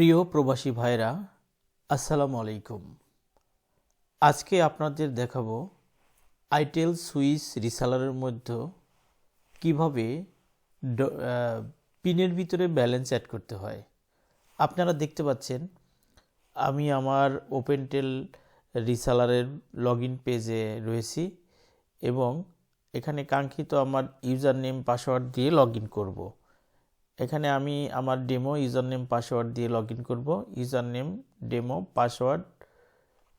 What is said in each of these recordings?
প্রিয় প্রবাসী ভাইরা আসসালামু আলাইকুম। আজকে আপনাদের দেখাবো আইটেল সুইস রিসালারের মধ্যে কীভাবে পিনের ভিতরে ব্যালেন্স অ্যাড করতে হয়। আপনারা দেখতে পাচ্ছেন, আমি আমার ওপেনটেল রিসালারের লগ ইন পেজে রয়েছি এবং এখানে কাঙ্ক্ষিত আমার ইউজার নেম, পাসওয়ার্ড দিয়ে লগ ইন করব। এখানে আমি আমার ডেমো ইউজার নেম পাসওয়ার্ড দিয়ে লগ ইন করব। User name demo password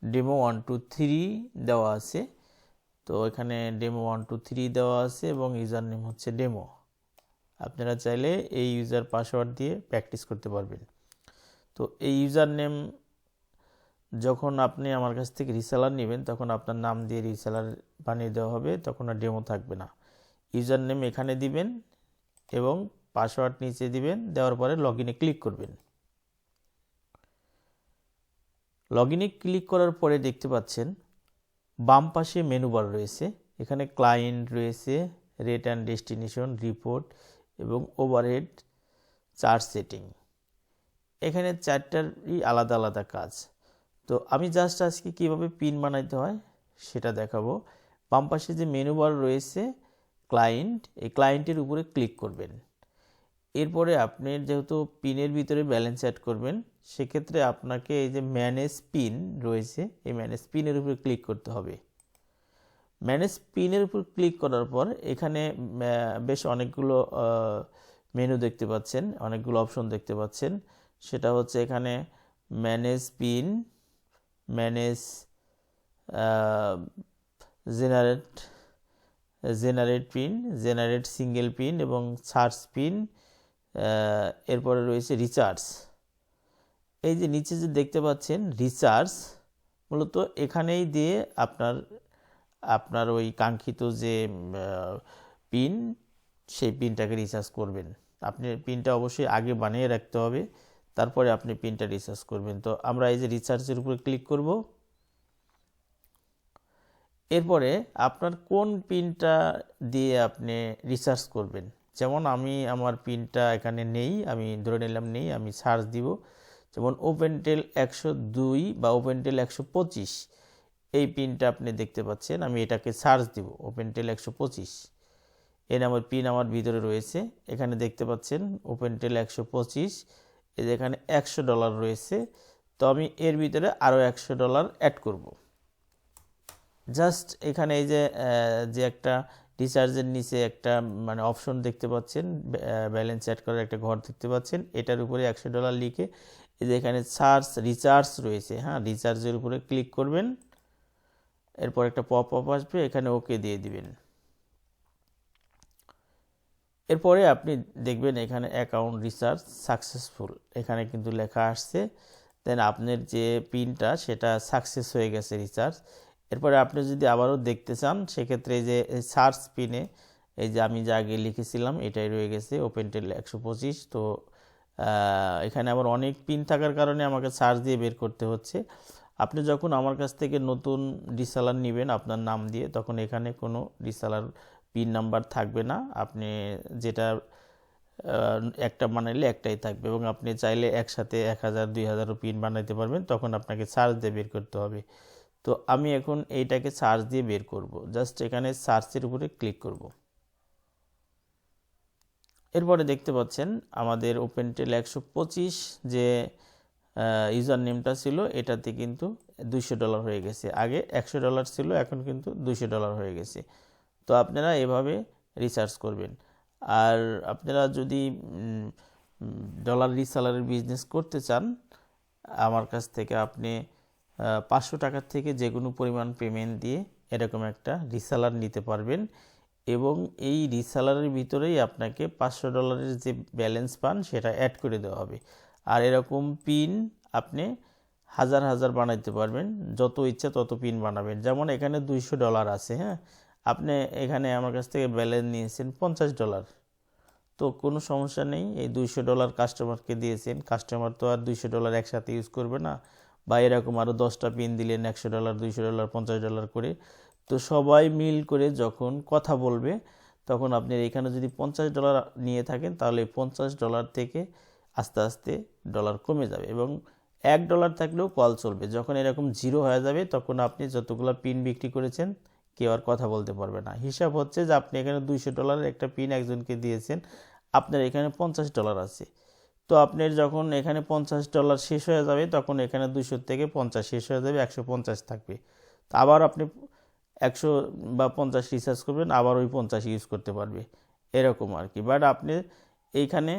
demo one two three দেওয়া আছে। তো এখানে ডেমো ওয়ান টু থ্রি দেওয়া আছে এবং ইউজার নেম হচ্ছে ডেমো আপনারা চাইলে এই ইউজার পাসওয়ার্ড দিয়ে প্র্যাকটিস করতে পারবেন। তো এই ইউজার নেম যখন আপনি আমার কাছ থেকে রিসেলার নেবেন, তখন আপনার নাম দিয়ে রিসেলার বানিয়ে দেওয়া হবে, তখন আর ডেমো থাকবে না। ইউজার নেম এখানে দিবেন এবং পাসওয়ার্ড নিচে দিবেন, দেওয়ার পরে লগ ইনে ক্লিক করবেন। লগ ইনে ক্লিক করার পরে দেখতে পাচ্ছেন, বাম পাশে মেনু বার রয়েছে। এখানে ক্লায়েন্ট রয়েছে, রেট অ্যান্ড ডেস্টিনেশন, রিপোর্ট এবং ওভারহেড, চার্জ সেটিং। এখানে চারটারই আলাদা আলাদা কাজ। তো আমি জাস্ট আজকে কীভাবে পিন বানাইতে হয় সেটা দেখাবো। বাম পাশে যে মেনু বার রয়েছে, ক্লায়েন্ট, এই ক্লায়েন্টের উপরে ক্লিক করবেন। এরপরে আপনি যেহেতু পিনের ভিতরে ব্যালেন্স অ্যাড করবেন, সেক্ষেত্রে আপনাকে এই যে ম্যানেজ পিন রয়েছে, এই ম্যানেজ পিনের উপরে ক্লিক করতে হবে। ম্যানেজ পিনের উপর ক্লিক করার পর এখানে বেশ অনেকগুলো মেনু দেখতে পাচ্ছেন, অনেকগুলো অপশন দেখতে পাচ্ছেন। সেটা হচ্ছে এখানে manage pin manage generate generate pin generate single pin এবং সার্চ পিন এরপরে রয়েছে রিচার্জ এই যে নিচে যে দেখতে পাচ্ছেন রিচার্জ মূলত এখানেই দিয়ে আপনার আপনার ওই কাঙ্ক্ষিত যে পিন সেই পিনটাকে রিচার্জ করবেন। আপনি পিনটা অবশ্যই আগে বানিয়ে রাখতে হবে, তারপরে আপনি পিনটা রিচার্জ করবেন। তো আমরা এই যে রিচার্জের উপরে ক্লিক করব। এরপরে আপনার কোন পিনটা দিয়ে আপনি রিচার্জ করবেন? যেমন আমি আমার পিনটা এখানে নেই, আমি ধরে নিলাম নেই, আমি সার্চ দিব। যেমন ওপেনটেল একশো দুই বা ওপেনটেল একশো পঁচিশ, এই পিনটা আপনি দেখতে পাচ্ছেন, আমি এটাকে সার্চ দিব ওপেনটেল একশো পঁচিশ। এই নামের পিন আমার ভিতরে রয়েছে, এখানে দেখতে পাচ্ছেন ওপেনটেল একশো পঁচিশ, এই যে এখানে একশো ডলার রয়েছে, তো আমি এর ভিতরে আরও একশো ডলার অ্যাড করব। জাস্ট এখানে এই যে যে একটা রিচার্জের নিচে একটা মানে অপশন দেখতে পাচ্ছেন ব্যালেন্স অ্যাড করার একটা ঘর দেখতে পাচ্ছেন। এটার উপরে একশো ডলার লিখে, এই যে এখানে চার্জ রিচার্জ রয়েছে হ্যাঁ? রিচার্জের উপরে ক্লিক করবেন, এরপর একটা পপ আপ আসবে, এখানে ওকে দিয়ে দিবেন। এরপরে আপনি দেখবেন এখানে অ্যাকাউন্ট রিচার্জ সাকসেসফুল এখানে কিন্তু লেখা আসছে। দেন আপনার যে পিনটা সেটা সাকসেস হয়ে গেছে রিচার্জ এরপরে আপনি যদি আবারও দেখতে চান, সেক্ষেত্রে এই যে সার্চ পিনে এই যে আমি যা আগে লিখেছিলাম, এটাই রয়ে গেছে ওপেন টেল একশো পঁচিশ। তো এখানে আবার অনেক পিন থাকার কারণে আমাকে সার্চ দিয়ে বের করতে হচ্ছে। আপনি যখন আমার কাছ থেকে নতুন রিসালার নেবেন আপনার নাম দিয়ে, তখন এখানে কোনো রিসালার পিন নাম্বার থাকবে না। আপনি যেটা একটা বানাইলে একটাই থাকবে এবং আপনি চাইলে একসাথে এক হাজার, দুই হাজারও পিন বানাইতে পারবেন। তখন আপনাকে সার্চ দিয়ে বের করতে হবে। তো আমি এখন এইটাকে সার্চ দিয়ে বের করব। জাস্ট এখানে সার্চের উপরে ক্লিক করব। এরপরে দেখতে পাচ্ছেন আমাদের ওপেনটেল একশো পঁচিশ যে ইউজার নেমটা ছিল, এটাতে কিন্তু দুইশো ডলার হয়ে গেছে। আগে একশো ডলার ছিল, এখন কিন্তু দুইশো ডলার হয়ে গেছে। তো আপনারা এভাবে রিসার্চ করবেন। আর আপনারা যদি ডলার রিসালারের বিজনেস করতে চান, আমার কাছ থেকে আপনি পাঁচশো টাকার থেকে যে কোনো পরিমাণ পেমেন্ট দিয়ে এরকম একটা রিসালার নিতে পারবেন এবং এই রিসালারের ভিতরেই আপনাকে পাঁচশো ডলারের যে ব্যালেন্স পান সেটা অ্যাড করে দেওয়া হবে। আর এরকম পিন আপনি হাজার হাজার বানাইতে পারবেন, যত ইচ্ছা তত পিন বানাবেন। যেমন এখানে দুইশো ডলার আছে হ্যাঁ? আপনি এখানে আমার কাছ থেকে ব্যালেন্স নিয়েছেন পঞ্চাশ ডলার তো কোনো সমস্যা নেই, এই দুইশো ডলার কাস্টমারকে দিয়েছেন কাস্টমার তো আর দুইশো ডলার একসাথে ইউজ করবে না। বা এরকম আরও দশটা পিন দিলেন একশো ডলার দুইশো ডলার পঞ্চাশ ডলার করে। তো সবাই মিল করে যখন কথা বলবে, তখন আপনি এখানে যদি পঞ্চাশ ডলার নিয়ে থাকেন, তাহলে পঞ্চাশ ডলার থেকে আস্তে আস্তে ডলার কমে যাবে এবং এক ডলার থাকলেও কল চলবে। যখন এরকম জিরো হয়ে যাবে, তখন আপনি যতগুলো পিন বিক্রি করেছেন, কেউ আর কথা বলতে পারবে না। হিসাব হচ্ছে যে আপনি এখানে দুইশো ডলারের একটা পিন একজনকে দিয়েছেন, আপনার এখানে পঞ্চাশ ডলার আছে। তো আপনার যখন এখানে পঞ্চাশ ডলার শেষ হয়ে যাবে, তখন এখানে দুশো থেকে পঞ্চাশ শেষ হয়ে যাবে, একশো পঞ্চাশ থাকবে। তো আবার আপনি একশো বা পঞ্চাশ রিচার্জ করবেন, আবার ওই পঞ্চাশ ইউজ করতে পারবে। এরকম আর কি। বাট আপনি এইখানে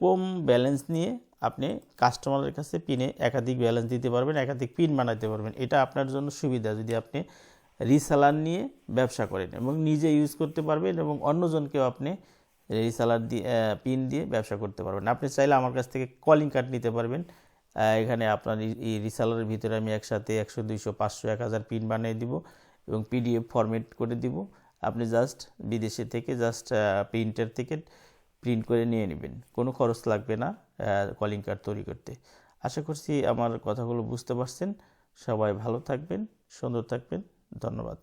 কম ব্যালেন্স নিয়ে আপনি কাস্টমারের কাছে পিনে একাধিক ব্যালেন্স দিতে পারবেন, একাধিক পিন বানাতে পারবেন। এটা আপনার জন্য সুবিধা যদি আপনি রিসালার নিয়ে ব্যবসা করেন এবং নিজে ইউজ করতে পারবেন এবং অন্যজনকেও আপনি রিসালার দিয়ে পিন দিয়ে ব্যবসা করতে পারবেন। আপনি চাইলে আমার কাছ থেকে কলিং কার্ড নিতে পারবেন। এখানে আপনার এই- রিসালারের ভিতরে আমি একসাথে একশো, দুইশো, পাঁচশো, এক হাজার পিন বানিয়ে দিব এবং পিডিএফ ফরম্যাট করে দিব। আপনি জাস্ট বিদেশে থেকে জাস্ট প্রিন্টার থেকে প্রিন্ট করে নিয়ে নেবেন। কোনো খরচ লাগবে না কলিং কার্ড তৈরি করতে। আশা করছি আমার কথাগুলো বুঝতে পারছেন। সবাই ভালো থাকবেন, সুন্দর থাকবেন। ধন্যবাদ।